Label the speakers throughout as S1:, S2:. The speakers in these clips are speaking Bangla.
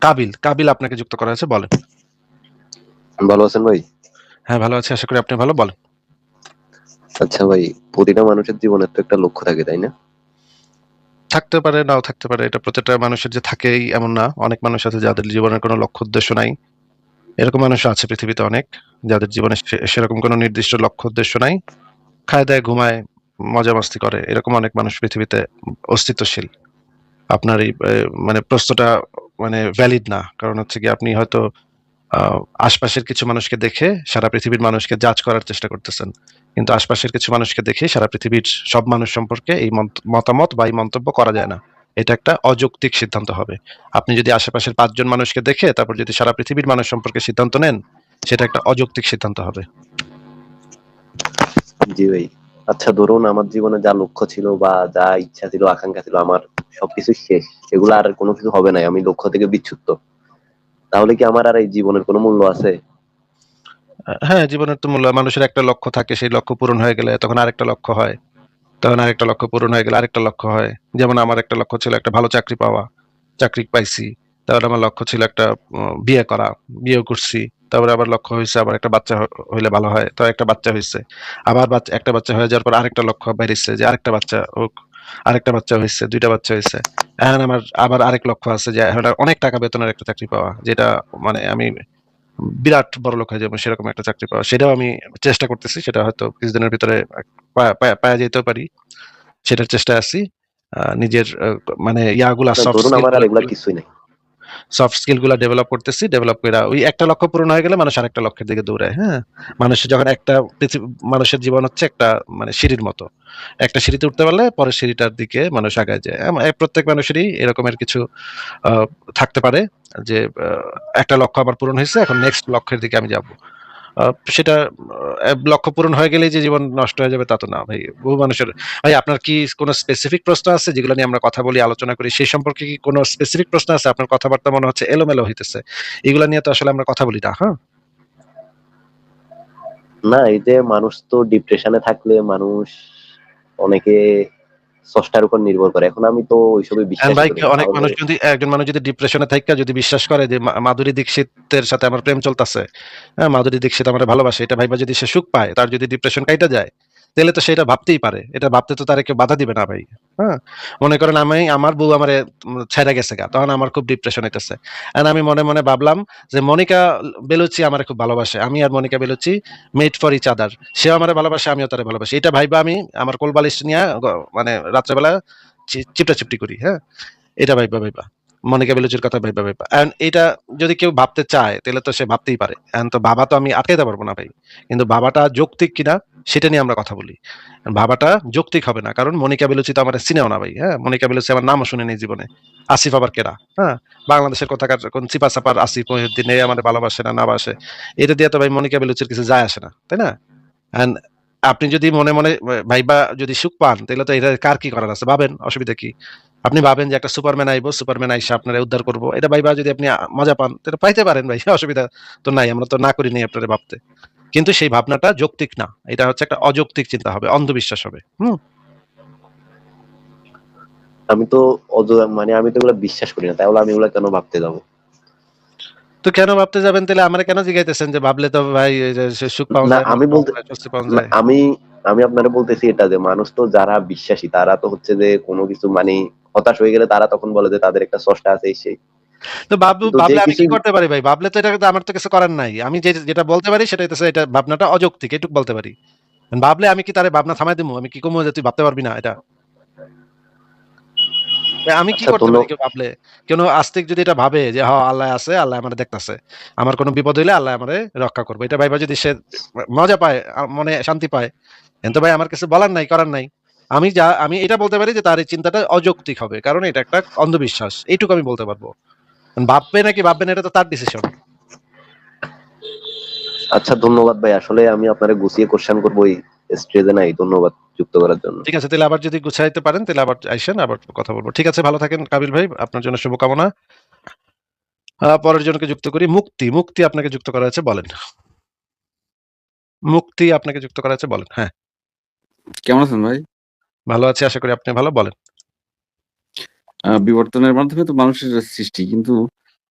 S1: কাবিল, কাবিল আপনাকে যুক্ত করা হয়েছে বলেন।
S2: ভালো আছেন ভাই?
S1: হ্যাঁ, ভালো আছি। আশা করি আপনি ভালো। বলেন।
S2: আচ্ছা ভাই, প্রতিটা মানুষের জীবনের তো একটা লক্ষ্য থাকে, তাই না?
S1: থাকতে পারে, নাও থাকতে পারে। এটা প্রতিটা মানুষের যে থাকেই এমন না। অনেক মানুষ আছে যাদের জীবনের কোনো লক্ষ্য উদ্দেশ্য নাই। এরকম মানুষও আছে পৃথিবীতে অনেক। যাদের জীবনে সেরকম কোনো নির্দিষ্ট লক্ষ্য উদ্দেশ্য নাই। খায়-দায়, ঘুমায়, মজা মাস্তি করে। এরকম অনেক মানুষ পৃথিবীতে অস্তিত্বশীল। আপনার এই মানে প্রশ্নটা মানে ভ্যালিড না। কারণ হচ্ছে কি আপনি হয়তো আশপাশের কিছু মানুষকে দেখে সারা পৃথিবীর মানুষকে জাজ করার চেষ্টা করতেছেন। কিন্তু আশপাশের কিছু মানুষকে দেখে সারা পৃথিবীর সব মানুষ সম্পর্কে এই মতামত বা এই মন্তব্য করা যায় না। এটা একটা অযৌক্তিক সিদ্ধান্ত হবে। আপনি যদি আশেপাশের পাঁচজন মানুষকে দেখে তারপর যদি সারা পৃথিবীর মানুষ সম্পর্কে সিদ্ধান্ত নেন, সেটা একটা অযৌক্তিক সিদ্ধান্ত হবে।
S2: জি ভাই। আচ্ছা ধরুন আমার জীবনে যা লক্ষ্য ছিল বা যা ইচ্ছা ছিল, আকাঙ্ক্ষা ছিল আমার সবকিছু শেষ। এগুলো আর কোনো কিছু হবে নাই। আমি লক্ষ্য থেকে বিচ্যুত। তাহলে কি আমার আর এই জীবনের কোনো মূল্য আছে?
S1: হ্যাঁ, জীবনের তো মূল্য মানুষের একটা লক্ষ্য থাকে। সেই লক্ষ্য পূরণ হয়ে গেলে তখন আরেকটা লক্ষ্য হয়। তখন আরেকটা লক্ষ্য পূরণ হয়ে গেলে আরেকটা লক্ষ্য হয়। যেমন আমার একটা লক্ষ্য ছিল একটা ভালো চাকরি পাওয়া। চাকরি পাইছি। তারপরে আমার লক্ষ্য ছিল একটা বিয়ে করা। বিয়ে করছি। তারপরে আবার লক্ষ্য হইছে আবার একটা বাচ্চা হইলে ভালো হয়। তো একটা বাচ্চা হইছে। আবার বাচ্চা একটা বাচ্চা হয়ে যাওয়ার পর আরেকটা লক্ষ্য বাইরেছে যে আরেকটা বাচ্চা হোক। আরেকটা বাচ্চা হইছে, ২ টা বাচ্চা হইছে। এখন আমার আবার আরেক লক্ষ্য আছে যে অনেক টাকা বেতনের একটা চাকরি পাওয়া। যেটা মানে আমি বিরাট বড়লোক হয়ে যাব সেরকম একটা চাকরি পাওয়া। সেটাও আমি চেষ্টা করতেছি। সেটা হয়তো কিছুদিনের ভিতরে পায়া পায়া পারি। সেটার চেষ্টা আছি। নিজের মানে ইয়াগুলা সফট
S2: আমার
S1: আরগুলা
S2: এগুলা কিছুই নাই।
S1: সফট স্কিলগুলা ডেভেলপ করতেছি। ডেভেলপ করে ওই একটা লক্ষ্য পূরণ হয়ে গেলে মানুষ আরেকটা লক্ষ্যের দিকে দৌড়ায়, হ্যাঁ? মানুষের যখন একটা মানুষের জীবন হচ্ছে একটা মানে সিঁড়ির মতো। একটা সিঁড়িতে উঠতে পারলে পরের সিঁড়িটার দিকে মানুষ আগায় যায়। প্রত্যেক মানুষেরই এরকমের কিছু থাকতে পারে যে একটা লক্ষ্য আবার পূরণ হয়েছে এখন নেক্সট লক্ষ্যের দিকে আমি যাব। সেটা লক্ষ্য পূরণ হয়ে গেলেই যে জীবন নষ্ট হয়ে যাবে তা তো না ভাই। বহু মানুষের ভাই আপনার কি কোনো স্পেসিফিক প্রশ্ন আছে যেগুলো নিয়ে আমরা কথা বলি, আলোচনা করি? সেই সম্পর্কে কি কোনো স্পেসিফিক প্রশ্ন আছে? আপনার কথাবার্তা মনে হচ্ছে এলোমেলো হইতেছে। এগুলা নিয়ে তো আসলে আমরা কথা বলি না, হ্যাঁ?
S2: না, এই যে মানুষ তো ডিপ্রেশন থাকলে মানুষ অনেকে স্রষ্টার উপর নির্ভর করে। এখন আমি তো ওইসবে বিশ্বাস
S1: ভাই
S2: করি
S1: অনেক মানুষ যদি একজন মানুষ যদি ডিপ্রেশনে এ যদি বিশ্বাস করে যে মাধুরী দীক্ষিতের সাথে আমার প্রেম চলতেছে, হ্যাঁ? মাধুরী দীক্ষিত আমার ভালোবাসে। এটা ভাইবা যদি সে সুখ পায়, তার যদি ডিপ্রেশন কাইটা যায়, তাইলে তো সেটা ভাবতেই পারে। এটা ভাবতে তো তারে কেউ বাধা দিবে না ভাই। হ্যাঁ? মনে করেন আমি আমার বউ আমার ছাইড়া গেছে গা। তখন আমার খুব ডিপ্রেশন হইতেছে। এখন আমি মনে, মনে ভাবলাম যে মনিকা বেলুচি আমার খুব ভালোবাসে। আমি আর Monica Bellucci made for each other. সেও আমার ভালোবাসে, আমিও তারে ভালোবাসি। এটা ভাইবা আমি আমার কোলবালিশ নিয়ে মানে রাত্রে বেলা চি চিপটা-চিপটি করি, হ্যাঁ? এটা ভাইবা, ভাইবা। মনিকা বেলুচির কথা ভাইবা, ভাইবা। এখন এটা যদি কেউ ভাবতে চায়, তাহলে তো সে ভাবতেই পারে। এখন তো ভাবা তো আমি আটকাইতে পারব না ভাই। কিন্তু বাবাটা যৌক্তিক কিনা সেটা নিয়ে আমরা কথা বলি। বাবাটা যৌক্তিক হবে না। কারণ মনিকা বেলুচি তো আমার চিনেও না ভাই, হ্যাঁ? মনিকা বেলুচি আমার নামও শুনেনি জীবনে। আসিফ আবার কেরা হ্যাঁ? বাংলাদেশের কোথাকার কোন চিপা-চাপার আসিফ মহিউদ্দিন এ আমারে ভালোবাসে না, না বাসে। এটা দিয়ে তো ভাই মনিকা বেলুচির কিছু যায় আসে না। তাই না? এখন আপনি যদি মনে, মনে ভাইবা যদি সুখ পান, তাহলে তো এটা কার কি করার আছে? ভাবেন, অসুবিধা কি? আপনি ভাবেন যে একটা সুপারম্যান আইবো, সুপারম্যান আইসা আপনারে উদ্ধার করব এটা ভাইবা যদি আপনি মজা পান, তাহলে পাইতে পারেন ভাই। অসুবিধা তো নাই। আমরা তো না করি নাই আপনারে ভাবতে। কিন্তু সেই ভাবনাটা যৌক্তিক না। এটা হচ্ছে একটা অযৌক্তিক চিন্তা হবে, অন্ধবিশ্বাস হবে। হুম?
S2: আমি তো মানে আমি তো এগুলা বিশ্বাস করি না। তাহলে আমি এগুলা কেন ভাবতে যাব?
S1: তো কেন ভাবতে যাবেন তাইলে আমারে কেন জিগাইতেছেন যে ভাবলে তো ভাই সুখ পাওয়া
S2: না
S1: যায়,
S2: আমি বলতে? আমি আমি আপনারে বলতেছি এটা যে মানুষ তো যারা বিশ্বাসী তারা তো হচ্ছে যে কোনো কিছু মানে হতাশ হয়ে গেলে তারা তখন বলে যে তাদের একটা স্রষ্টা আছে সেই।
S1: তো ভাবলে আমি কি করতে পারি ভাই? ভাবলে তো এটা আমার তো কিছু করার নাই। আমি যে যেটা বলতে পারি সেটা হইতেছে এটা ভাবনাটা অযৌক্তিক। এটুক বলতে পারি। ভাবলে আমি কি তারে ভাবনা থামায় দিমু? আমি কি কমু যে তুই ভাবতে পারবি না এটা? আমি কি
S2: আচ্ছা
S1: করতে পারি ভাবলে? কোন আস্তিক যদি এটা ভাবে যে হ আল্লাহ আছে, আল্লাহ আমারে দেখতাছে। আমার কোন বিপদ হইলে আল্লাহ আমারে রক্ষা করবে। এটা ভাইবা যদি সে মজা পায়, মনে শান্তি পায়, তো ভাই আমার কিছু বলার নাই, করার নাই। আমি যা আমি এটা বলতে পারি যে তার এই চিন্তাটা অযৌক্তিক হবে। কারণ এটা একটা অন্ধবিশ্বাস। এইটুকু আমি বলতে পারব ভাববে নাকি ভাববে না এটা তো তার ডিসিশন।
S2: আচ্ছা ধন্যবাদ ভাই। আসলে আমি আপনারে গুছিয়ে কোশ্চেন করব এই স্টেজে নাই। ধন্যবাদ যুক্ত করার জন্য।
S1: ঠিক আছে। তাহলে আবার যদি গুছাইতে পারেন তাহলে আবার আইসেন, আবার কথা বলব ঠিক আছে, ভালো থাকেন কাবিল ভাই। আপনার জন্য শুভকামনা। পরের জনকে যুক্ত করি। মুক্তি, মুক্তি আপনাকে যুক্ত করা হয়েছে বলেন। মুক্তি আপনাকে যুক্ত করা হয়েছে বলেন। হ্যাঁ।
S3: কেমন আছেন ভাই?
S1: ভালো আছি। আশা করি আপনি ভালো। বলেন।
S3: বিবর্তনের মাধ্যমে তো মানুষের সৃষ্টি। কিন্তু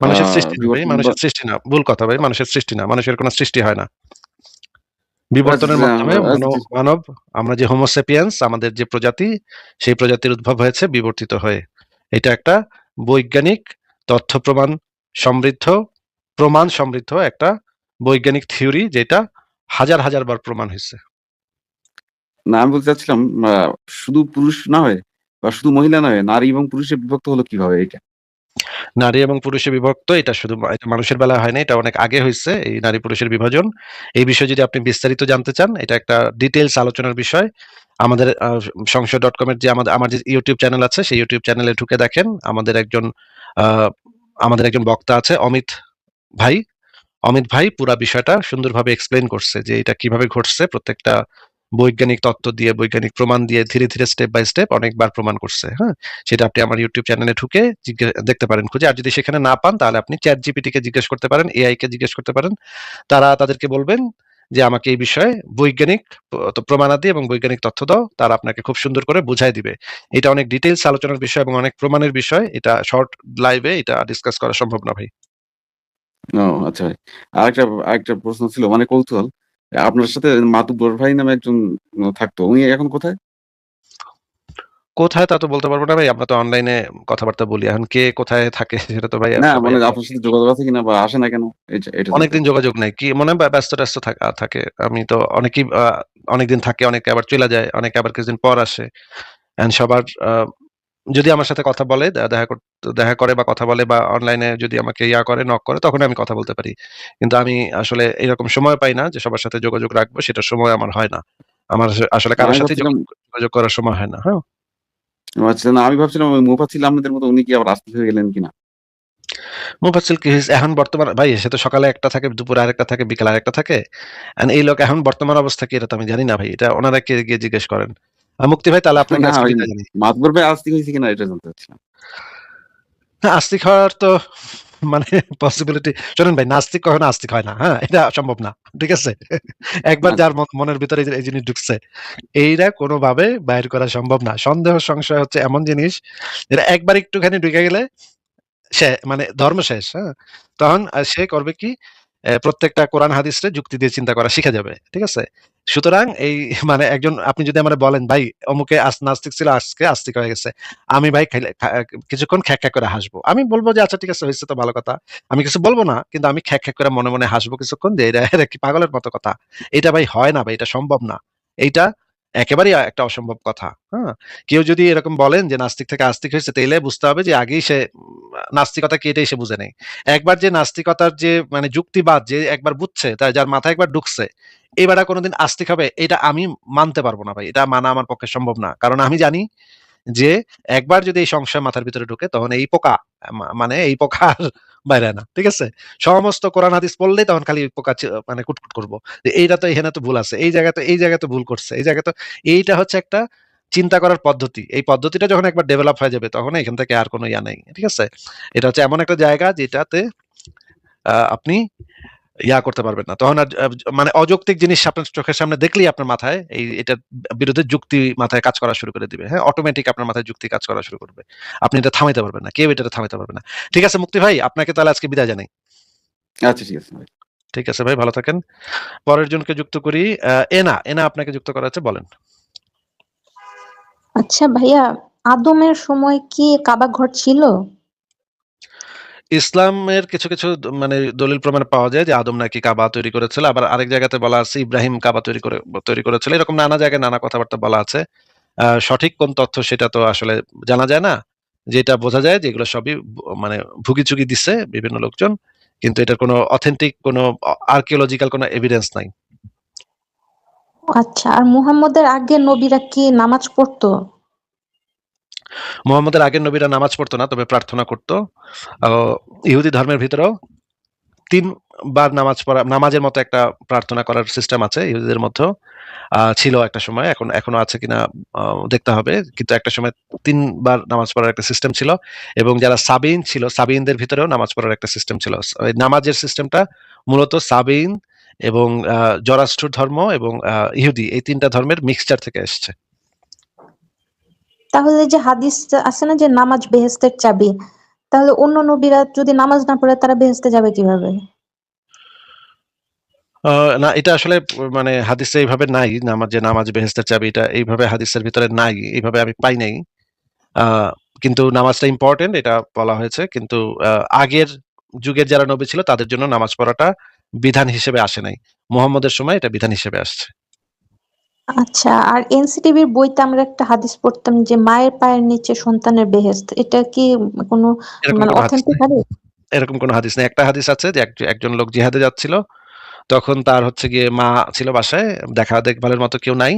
S1: মানুষের সৃষ্টি মানুষের সৃষ্টি না ভুল কথা ভাই মানুষের সৃষ্টি না মানুষের কোনো সৃষ্টি হয় না বিবর্তনের
S3: আচ্ছা,
S1: মাধ্যমে
S3: আচ্ছা,
S1: মানব আমরা যে হোমোসেপিয়েন্স আমাদের যে প্রজাতি সেই প্রজাতির উদ্ভব হয়েছে বিবর্তিত হয়ে এটা একটা বৈজ্ঞানিক তথ্য প্রমাণ সমৃদ্ধ প্রমাণ সমৃদ্ধ একটা বৈজ্ঞানিক থিওরি যেটা হাজার হাজার বার প্রমাণ হয়েছে
S3: না, আমি বলতে চাচ্ছিলাম শুধু পুরুষ না হয় বা শুধু মহিলা নয় নারী এবং পুরুষে বিভক্ত হলো কীভাবে এটা
S1: নারী এবং পুরুষে বিভক্ত, এটা শুধু মানুষের বেলায় হয় না, এটা অনেক আগে হয়েছে এই নারী পুরুষের বিভাজন। এই বিষয়ে যদি আপনি বিস্তারিত জানতে চান, এটা একটা ডিটেলস আলোচনার বিষয়। আমাদের সংশয় ডট কমের যে আমাদের, আমার যে ইউটিউব চ্যানেল আছে, সেই ইউটিউব চ্যানেলে ঢুকে দেখেন, আমাদের একজন আমাদের একজন বক্তা আছে, অমিত ভাই। অমিত ভাই পুরা বিষয়টা সুন্দরভাবে এক্সপ্লেন করছে যে এটা কীভাবে ঘটছে, প্রত্যেকটা বৈজ্ঞানিক তত্ত্ব দিয়ে, বৈজ্ঞানিক প্রমাণ দিয়ে ধীরে ধীরে স্টেপ বাই স্টেপ অনেকবার প্রমাণ করছে হ্যাঁ? সেটা আপনি আমার ইউটিউব চ্যানেলে ঢুকে দেখতে পারেন, খুঁজে। আর যদি সেখানে না পান, তাহলে আপনি চ্যাট জিপিটি কে জিজ্ঞেস করতে পারেন এআই কে জিজ্ঞেস করতে পারেন। তারা তাদেরকে বলবেন যে, আমাকে এই বিষয়ে বৈজ্ঞানিক প্রমাণাদি এবং বৈজ্ঞানিক তথ্য দাও। তারা আপনাকে খুব সুন্দর করে বুঝাই দিবে। এটা অনেক ডিটেলস আলোচনার বিষয় এবং অনেক প্রমাণের বিষয়। এটা শর্ট লাইভে এটা ডিসকাস করা সম্ভব না ভাই।
S3: ও আচ্ছা আরেকটা আরেকটা প্রশ্ন ছিল মানে কৌতূহল। আপনার সাথে মাতুব্বর ভাই নামে একজন থাকতো। উনি এখন কোথায়?
S1: কোথায় তা তো বলতে পারব না ভাই আমরা তো অনলাইনে কথাবার্তা বলি। এখন কে কোথায় থাকে সেটা তো ভাই
S3: না মানে আপনার সাথে যোগাযোগ আছে কিনা বা আসে না কেন?
S1: অনেকদিন যোগাযোগ নাই। কি মনে হয় ব্যস্ত ট্যস্ত থাকা থাকে। আমি তো অনেকেই অনেকদিন থাকে অনেকে আবার চলে যায় অনেকে আবার কিছুদিন পর আসে। এন্ড সবার যদি আমার সাথে কথা বলে দেখা কর- দেখা করে বা কথা বলে বা অনলাইনে যদি আমাকে ইয়া করে নক করে তখন আমি কথা বলতে পারি। কিন্তু আমি আসলে এরকম সময় পাই না যে সবার সাথে যোগাযোগ রাখব সেটা সময় আমার হয় না। আমার আসলে- কারোর সাথে যোগাযোগ করার সময় হয় না হ্যাঁ।
S3: আচ্ছা না আমি ভাবছিলাম ওই মুফাচ্ছিল আপনাদের মতো উনি কি আবার আসতে হয়ে গেলেন কিনা?
S1: মুফাসিল কি? এখন বর্তমান ভাই সে তো সকালে একটা থাকে দুপুরে আরেকটা থাকে বিকালে আরেকটা থাকে। এই লোক এখন বর্তমান অবস্থা কি এটা তো আমি জানি না ভাই। এটা ওনারা কে গিয়ে জিজ্ঞেস করেন? মুক্তি ভাই তাহলে আজকে
S3: ওই মাতবর ভাই আসতে হয়েছে কিনা এটা জানতে চাচ্ছিলাম।
S1: না, আস্তিক হওয়ার তো মানে পসিবিলিটি শোনেন ভাই নাস্তিক কখনো আস্তিক হয় না হ্যাঁ? এটা সম্ভব না ঠিক আছে? একবার যার মনের ভিতরে এই জিনিস ঢুকছে এইটা কোনোভাবে বাইর করা সম্ভব না। সন্দেহ সংশয় হচ্ছে এমন জিনিস যেটা একবার একটুখানি ঢুকে গেলে সে মানে ধর্ম শেষ হ্যাঁ? তখন সে করবে কি? প্রত্যেকটা কোরআন হাদিসে যুক্তি দিয়ে চিন্তা করা শিখে যাবে, ঠিক আছে? সুতরাং এই মানে একজন, আপনি যদি আমার বলেন, ভাই, অমুকে নাস্তিক ছিল, আজকে আস্তিক হয়ে গেছে। আমি, ভাই কিছুক্ষণ খ্যাক খ্যাক করে হাসবো। আমি বলব যে আচ্ছা ঠিক আছে, হয়েছে তো ভালো কথা। আমি কিছু বলব না, কিন্তু আমি খ্যাক খ্যাক করে মনে মনে হাসবো কিছুক্ষণ যে এটা কি পাগলের মতো কথা? এটা, ভাই, হয় না, ভাই, এটা সম্ভব না। এইটা একেবারেই একটা অসম্ভব কথা হ্যাঁ? কেউ যদি এরকম বলেন যে নাস্তিক থেকে আস্তিক হয়েছে, তাইলে বুঝতে হবে যে আগেই সে নাস্তিকতা কি এটাই সে বুঝে নেই। একবার যে নাস্তিকতার যে মানে যুক্তিবাদ যে একবার বুঝছে তাই যার মাথায় একবার ঢুকছে, এবারে কোনোদিন আস্তিক হবে, এটা আমি মানতে পারব না ভাই, এটা মানা আমার পক্ষে সম্ভব না। কারণ আমি জানি যে, একবার যদি এই সংশয় মাথার ভিতরে ঢুকে, তখন এই পোকা মানে এই পোকা আর বাইরে না, ঠিক আছে? সমস্ত কোরআন হাদিস পড়লেই তখন খালি পোকা মানে কুটকুট করব। যে এইটা তো এখানে তো ভুল আছে, এই জায়গাতে তো, এই জায়গাতে তো ভুল করছে, এই জায়গাতে তো, এইটা হচ্ছে একটা চিন্তা করার পদ্ধতি। এই পদ্ধতিটা যখন একবার ডেভেলপ হয়ে যাবে, তখন এখান থেকে আর কোনো ইয়া নেই, ঠিক আছে? এটা হচ্ছে এমন একটা জায়গা যেটাতে আপনি ইয়া করতে পারবেন না। তখন আর মানে অযৌক্তিক জিনিস আপনার চোখের সামনে দেখলেই আপনার মাথায় এই এটার বিরুদ্ধে যুক্তি মাথায় কাজ করা শুরু করে দিবে। হ্যাঁ অটোমেটিক আপনার মাথায় যুক্তি কাজ করা শুরু করবে। আপনি এটা থামাইতে পারবেন না কেউ এটা থামাইতে পারবে না। ঠিক আছে মুক্তি ভাই আপনাকে তাহলে আজকে বিদায় জানাই।
S3: আচ্ছা ঠিক আছে ভাই।
S1: ঠিক আছে ভাই ভালো থাকেন। পরের জনকে যুক্ত করি আহ, এনা এনা আপনাকে যুক্ত করা আছে বলেন।
S4: আচ্ছা ভাইয়া আদমের সময় কি কাবা ঘর ছিল?
S1: ইসলামের কিছু কিছু মানে দলিল প্রমাণ পাওয়া যায় যে আদম নাকি কাবা তৈরি করেছিল। আবার আরেক জায়গাতে বলা আছে ইব্রাহিম কাবা তৈরি করে, তৈরি করেছিল। এরকম নানা জায়গায় নানা কথাবার্তা বলা আছে। সঠিক কোন তথ্য সেটা তো আসলে জানা যায় না। যেটা বোঝা যায় যে এগুলো সবই মানে ভুগিচুগি দিচ্ছে বিভিন্ন লোকজন। কিন্তু এটার কোনো অথেন্টিক কোনো আর্কিওলজিক্যাল কোনো এভিডেন্স নাই।
S4: আচ্ছা আর মুহাম্মদের আগে নবীরা কি নামাজ পড়তো?
S1: মোহাম্মদের আগের নবীরা নামাজ পড়তো না তবে প্রার্থনা করতো। ইহুদি ধর্মের ভিতরেও তিনবার নামাজ পড়া নামাজের মতো একটা প্রার্থনা করার সিস্টেম আছে ইহুদিদের মধ্যেও। আহ, ছিল একটা সময় এখন এখনও আছে কিনা দেখতে হবে। কিন্তু একটা সময় তিনবার নামাজ পড়ার একটা সিস্টেম ছিল এবং যারা সাবিন ছিল সাবিনদের ভিতরেও নামাজ পড়ার একটা সিস্টেম ছিল। নামাজের সিস্টেমটা মূলত সাবিন এবং জরাষ্ট্র ধর্ম এবং ইহুদি এই তিনটা ধর্মের মিক্সচার থেকে এসেছে।
S4: তাহলে যে হাদিস আছে না যে নামাজ বেহেস্তের চাবি, তাহলে অন্য নবীরা যদি নামাজ না পড়ে, তারা বেহেস্তে যাবে কীভাবে?
S1: না, এটা আসলে মানে হাদিসে এইভাবে নাই। নামাজ, যে নামাজ বেহেস্তের চাবি, এটা এইভাবে হাদিসের ভিতরে নাই। এইভাবে আমি পাই নাই। কিন্তু নামাজটা ইম্পর্টেন্ট এটা বলা হয়েছে। কিন্তু আগের যুগের যারা নবী ছিল, তাদের জন্য নামাজ পড়াটা বিধান হিসেবে আসে নাই। মোহাম্মদের সময় এটা বিধান হিসেবে আসছে।
S4: আচ্ছা আর এনসিটিভির বইতে আমরা একটা হাদিস পড়তাম যে মায়ের পায়ের নিচে সন্তানের বেহেস্ত এটা কি কোনো মানে অথেন্টিক হাদিস
S1: এরকম কোনো হাদিস নেই। একটা হাদিস আছে যে একজন লোক জিহাদে যাচ্ছিল তখন তার হচ্ছে গিয়ে মা ছিল বাসায় দেখা দেখভালের মতো কেউ নাই।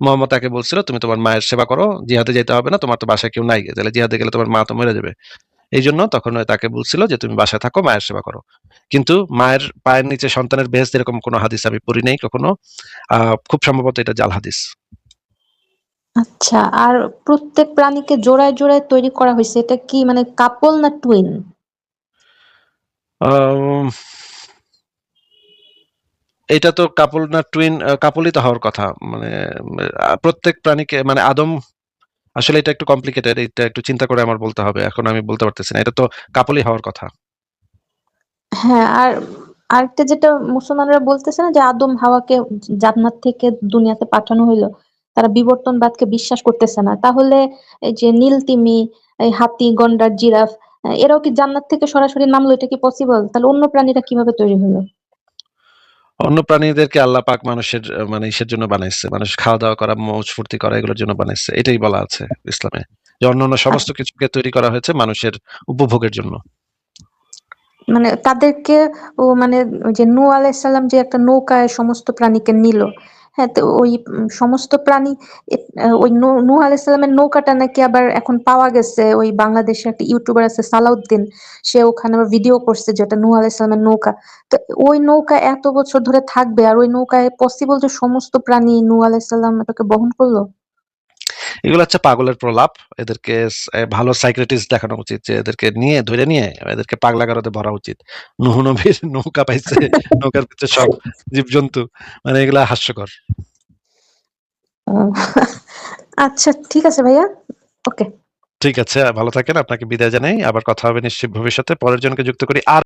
S1: মোহাম্মদ তাকে বলছিল তুমি তোমার মায়ের সেবা করো জিহাদে যেতে হবে না তোমার তো বাসায় কেউ নাই। তাহলে জিহাদে গেলে তোমার মা তো মরে যাবে। এই জন্য তখন তাকে বলছিল যে তুমি বাসায় থাকো মায়ের সেবা করো। কিন্তু মায়ের পায়ের নিচে সন্তানের বেহেস্ত এরকম কোনো হাদিস আমি পড়ি নাই কখনো খুব সম্ভবত এটা জাল হাদিস।
S4: আচ্ছা আর প্রত্যেক প্রাণীকে জোড়ায় জোড়ায় তৈরি করা হয়েছে এটা কি মানে কাপল না টুইন
S1: এটা তো কাপল না টুইন কাপলই তো হওয়ার কথা। মানে প্রত্যেক প্রাণীকে মানে আদম আসলে এটা একটু কমপ্লিকেটেড এটা একটু চিন্তা করে আমার বলতে হবে, এখন আমি বলতে পারতেছি না, এটা তো কাপলই হওয়ার কথা।
S4: হ্যাঁ আর আরেকটা যেটা মুসলমানরা বলতেছে না যে আদম হাওয়াকে জান্নাত থেকে দুনিয়াতে পাঠানো হইল, তারা বিবর্তনবাদকে বিশ্বাস করতেছে না। তাহলে এই যে নীল তিমি হাতি, গন্ডার, জিরাফ এরাও কি জান্নাত থেকে সরাসরি নামলো? এটা কি পসিবল তাহলে অন্য প্রাণীরা কীভাবে তৈরি হলো?
S1: অন্য প্রাণীদেরকে আল্লাহ পাক মানুষের মানে ইসের জন্য বানাইছে। মানুষ খাওয়া দাওয়া করা মৌজ ফুর্তি করা এগুলোর জন্য বানাইছে। এটাই বলা আছে ইসলামে। যে অন্য অন্য সমস্ত কিছুকে তৈরি করা হয়েছে মানুষের উপভোগের জন্য।
S4: মানে তাদেরকে ও মানে ওই যে নূহ সালাম যে একটা নৌকায় সমস্ত প্রাণীকে নিল হ্যাঁ তো ওই সমস্ত প্রাণী ওই নূহ আলাইসাল্লামের নৌকাটা নাকি আবার এখন পাওয়া গেছে। ওই বাংলাদেশে একটা ইউটিউবার আছে সালাউদ্দিন, সে ওখানে আবার ভিডিও করছে যেটা নূহ আলাইসাল্লামের নৌকা। তো ওই নৌকা এত বছর ধরে থাকবে, আর ওই নৌকায় পসিবল যে সমস্ত প্রাণী নূহ আলাইসাল্লাম এটাকে বহন করল?
S1: এগুলো হচ্ছে পাগলের প্রলাপ। এদেরকে ভালো সাইক্রেটিস্ট দেখানো উচিত যে এদেরকে নিয়ে ধরে নিয়ে এদেরকে পাগলা গারদে ভরা উচিত। নুহ নবীর নৌকা পাইছে নৌকার ভিতরে সব জীবজন্তু। মানে এগুলা হাস্যকর।
S4: আচ্ছা ঠিক আছে ভাইয়া। ওকে।
S1: ঠিক আছে ভালো থাকেন। আপনাকে বিদায় জানাই। আবার কথা হবে নিশ্চয়ই ভবিষ্যতে। পরের জনকে যুক্ত করি। আর